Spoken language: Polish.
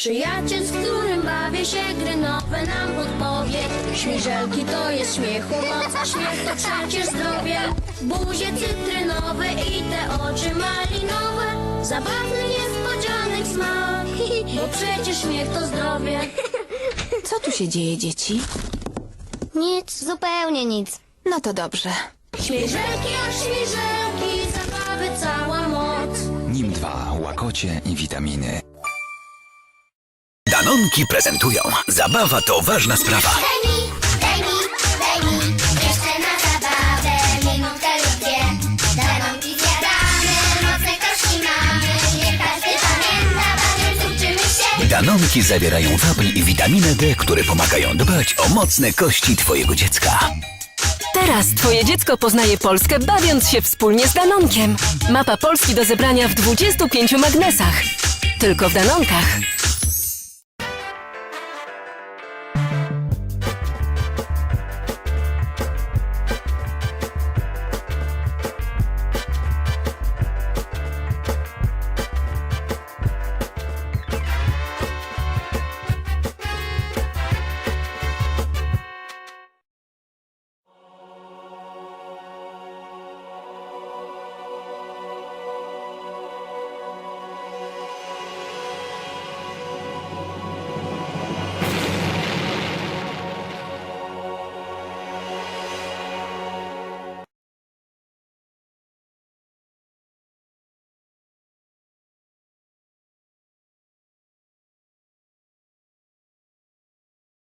Przyjaciel, z którym bawię się, gry nowe nam podpowie. Śmiżelki to jest śmiechu moc, a śmiech to przecież zdrowie. Buzie cytrynowe i te oczy malinowe. Zabawny niespodzianek smak, bo przecież śmiech to zdrowie. Co tu się dzieje, dzieci? Nic, zupełnie nic. No to dobrze. Śmiżelki, a śmiżelki, zabawy cała moc. Nim 2, łakocie i witaminy. Danonki prezentują. Zabawa to ważna sprawa. Danonki zjadamy, mocne kości mamy, nie każdy pamięta, bawiąc uczymy się. Danonki zawierają wapń i witaminę D, które pomagają dbać o mocne kości Twojego dziecka. Teraz twoje dziecko poznaje Polskę bawiąc się wspólnie z Danonkiem. Mapa Polski do zebrania w 25 magnesach. Tylko w Danonkach.